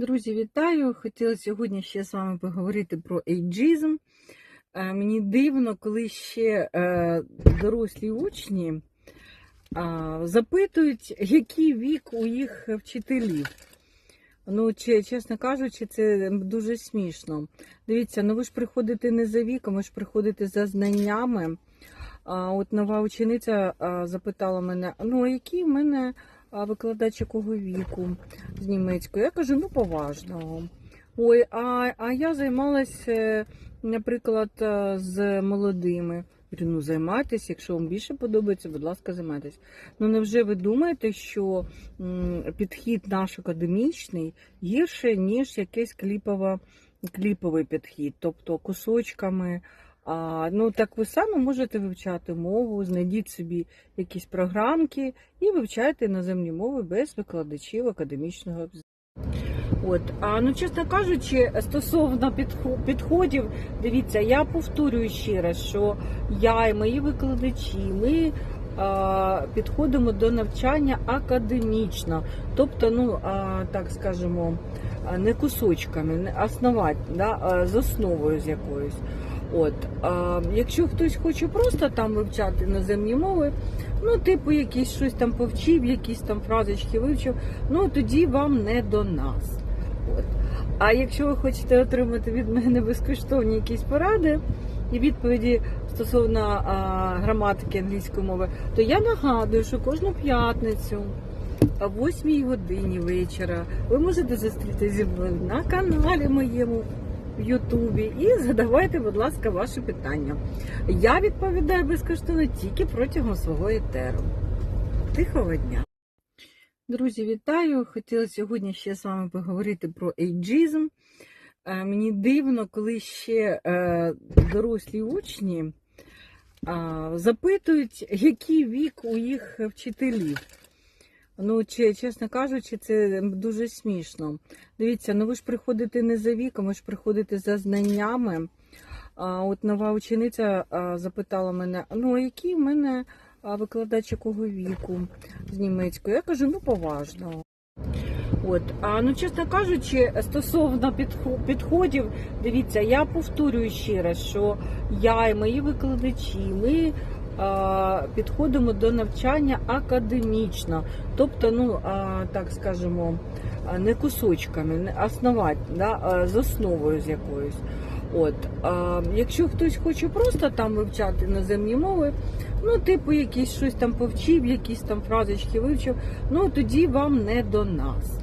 Друзі, вітаю! Хотіла сьогодні ще з вами поговорити про ейджизм. Е, Мені дивно, коли ще е, дорослі учні е, запитують, який вік у їх вчителів. Ну, че- чесно кажучи, це дуже смішно. Дивіться, ну ви ж приходите не за віком, ви ж приходите за знаннями. От нова учениця запитала мене: ну, а який в мене викладач якого віку з німецької? Я кажу, ну поважного. Ой, а, а я займалася, наприклад, з молодими. Говорю, ну займайтесь, якщо вам більше подобається, будь ласка, займайтесь. Ну невже ви думаєте, що підхід наш академічний гірше, ніж якийсь кліповий підхід, тобто кусочками. А, ну так ви саме можете вивчати мову, знайдіть собі якісь програмки і вивчайте іноземні мови без викладачів академічного От, а ну чесно кажучи, стосовно підходів, дивіться, я повторюю ще раз, що я і мої викладачі, ми а, підходимо до навчання академічно, тобто, ну а, так скажемо, не кусочками, не основать, да, з основою з якоюсь. От, а, якщо хтось хоче просто там вивчати іноземні мови, ну, типу, якісь щось там повчив, якісь там фразочки вивчив, ну тоді вам не до нас. От. А якщо ви хочете отримати від мене безкоштовні якісь поради і відповіді стосовно а, граматики англійської мови, то я нагадую, що кожну п'ятницю о 8 годині вечора ви можете зустрітися зі мною на каналі моєму Ютубі і задавайте, будь ласка, ваші питання. Я відповідаю безкоштовно тільки протягом свого етеру. Тихого дня! Друзі, вітаю! Хотіла сьогодні ще з вами поговорити про ейджизм. Е, Мені дивно, коли ще е, дорослі учні запитують, який вік у їх вчителів. Ну, че- чесно кажучи, це дуже смішно. Дивіться, ну ви ж приходите не за віком, ви ж приходите за знаннями. А от нова учениця запитала мене: ну, а який в мене викладач якого віку з німецької? Я кажу, ну поважного. От, а ну чесно кажучи, стосовно підходів, дивіться, я повторюю ще раз, що я і мої викладачі, ми підходимо до навчання академічно, тобто, ну так скажемо, не кусочками, основать, да, з основою з якоюсь. От, якщо хтось хоче просто там вивчати іноземні мови, ну, типу, якісь щось там повчив, якісь там фразочки вивчив, ну тоді вам не до нас.